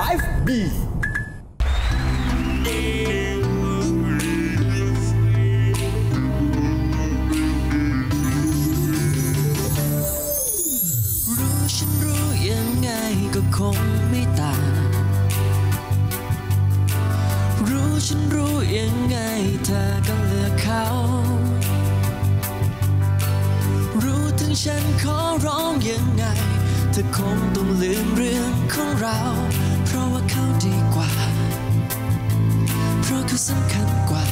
Life B รู้ฉันรู้ยังไงก็คงไม่ต่าง รู้ฉันรู้ยังไงเธอก็เลือกเขา รู้ถึงฉันขอร้องยังไง เธอคงต้องลืมเรื่องของเรา ราะว่าเขาดีกว่า เพราะเขาสำคัญกว่า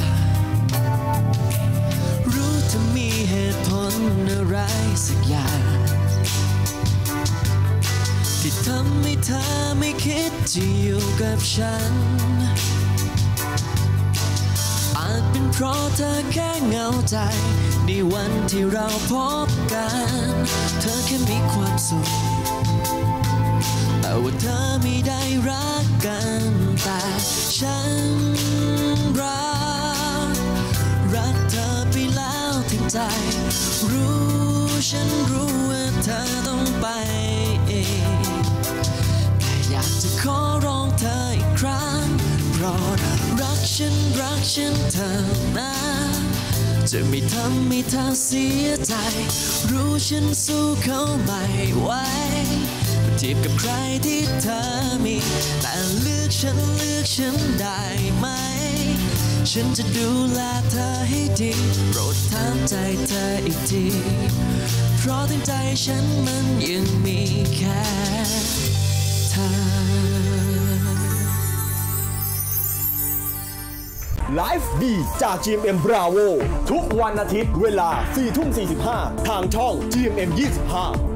รู้จะมีเหตุผลอะไรสักอย่างที่ทำให้เธอไม่คิดจะอยู่กับฉัน อาจเป็นเพราะเธอแค่เหงาใจ ในวันที่เราพบกัน เธอแค่มีความสุข แต่ว่าเธอไม่ได้รักกันแต่ฉันรัก รักเธอไปแล้วทั้งใจ รู้ฉันรู้ว่าเธอต้องไปเองแต่อยากจะขอร้องเธออีกครั้งโปรดรักฉันรักฉันเธอนะจะไม่ทำให้เธอเสียใจ รู้ฉันสู้เขาไม่ไหว ทียบกับใครที่เธอมี แต่เลือกฉันเลือกฉันได้ไหม ฉันจะดูแลเธอให้ดี โปรดถามใจเธออีกที เพราะทั้งใจฉันมันยังมีแค่เธอ Life B จาก GMM Bravo ทุกวันอาทิตย์เวลา4ทุ่ม45 ทางช่อง GMM 25